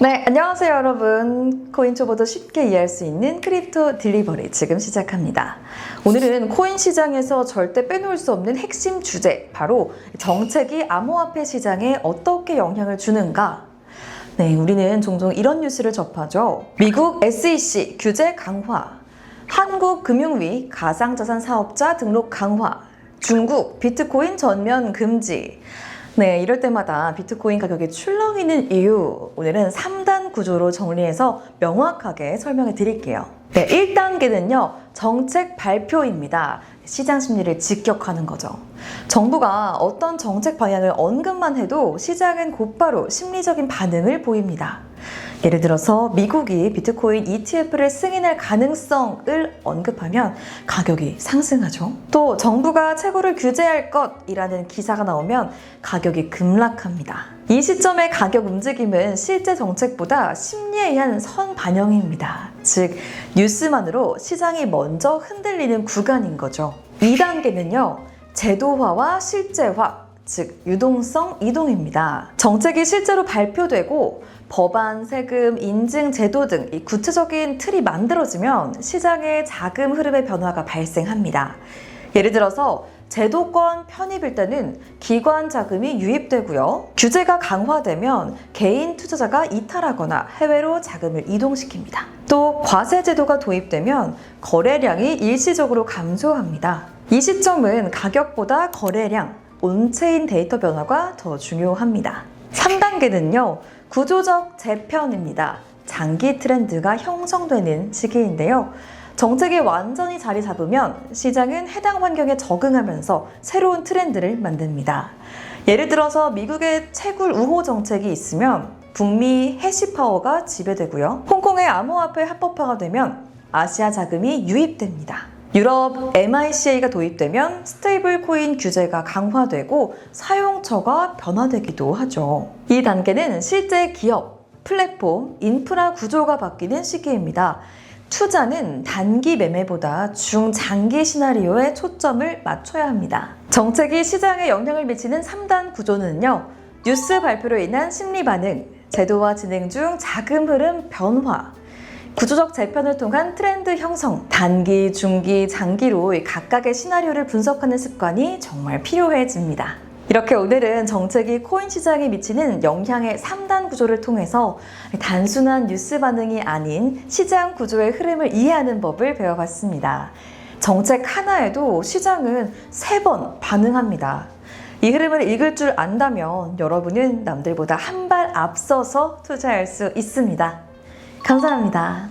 네, 안녕하세요, 여러분. 코인 초보도 쉽게 이해할 수 있는 크립토 딜리버리 지금 시작합니다. 오늘은 코인 시장에서 절대 빼놓을 수 없는 핵심 주제, 바로 정책이 암호화폐 시장에 어떻게 영향을 주는가? 네, 우리는 종종 이런 뉴스를 접하죠. 미국 SEC 규제 강화, 한국 금융위 가상자산 사업자 등록 강화, 중국 비트코인 전면 금지. 네, 이럴 때마다 비트코인 가격이 출렁이는 이유, 오늘은 3단 구조로 정리해서 명확하게 설명해 드릴게요. 네, 1단계는요, 정책 발표입니다. 시장 심리를 직격하는 거죠. 정부가 어떤 정책 방향을 언급만 해도 시장은 곧바로 심리적인 반응을 보입니다. 예를 들어서 미국이 비트코인 ETF를 승인할 가능성을 언급하면 가격이 상승하죠. 또 정부가 채굴을 규제할 것이라는 기사가 나오면 가격이 급락합니다. 이 시점의 가격 움직임은 실제 정책보다 심리에 의한 선 반영입니다. 즉, 뉴스만으로 시장이 먼저 흔들리는 구간인 거죠. 2단계는요, 제도화와 실제화, 즉 유동성 이동입니다. 정책이 실제로 발표되고 법안, 세금, 인증 제도 등 이 구체적인 틀이 만들어지면 시장의 자금 흐름의 변화가 발생합니다. 예를 들어서 제도권 편입일 때는 기관 자금이 유입되고요. 규제가 강화되면 개인 투자자가 이탈하거나 해외로 자금을 이동시킵니다. 또 과세 제도가 도입되면 거래량이 일시적으로 감소합니다. 이 시점은 가격보다 거래량, 온체인 데이터 변화가 더 중요합니다. 3단계는요, 구조적 재편입니다. 장기 트렌드가 형성되는 시기인데요. 정책이 완전히 자리 잡으면 시장은 해당 환경에 적응하면서 새로운 트렌드를 만듭니다. 예를 들어서 미국의 채굴 우호 정책이 있으면 북미 해시 파워가 지배되고요. 홍콩의 암호화폐 합법화가 되면 아시아 자금이 유입됩니다. 유럽 MICA가 도입되면 스테이블 코인 규제가 강화되고 사용처가 변화되기도 하죠. 이 단계는 실제 기업, 플랫폼, 인프라 구조가 바뀌는 시기입니다. 투자는 단기 매매보다 중장기 시나리오에 초점을 맞춰야 합니다. 정책이 시장에 영향을 미치는 3단 구조는요, 뉴스 발표로 인한 심리 반응, 제도화 진행 중 자금 흐름 변화, 구조적 재편을 통한 트렌드 형성, 단기, 중기, 장기로 이 각각의 시나리오를 분석하는 습관이 정말 필요해집니다. 이렇게 오늘은 정책이 코인 시장에 미치는 영향의 3단 구조를 통해서 단순한 뉴스 반응이 아닌 시장 구조의 흐름을 이해하는 법을 배워봤습니다. 정책 하나에도 시장은 세번 반응합니다. 이 흐름을 읽을 줄 안다면 여러분은 남들보다 한 발 앞서서 투자할 수 있습니다. 감사합니다.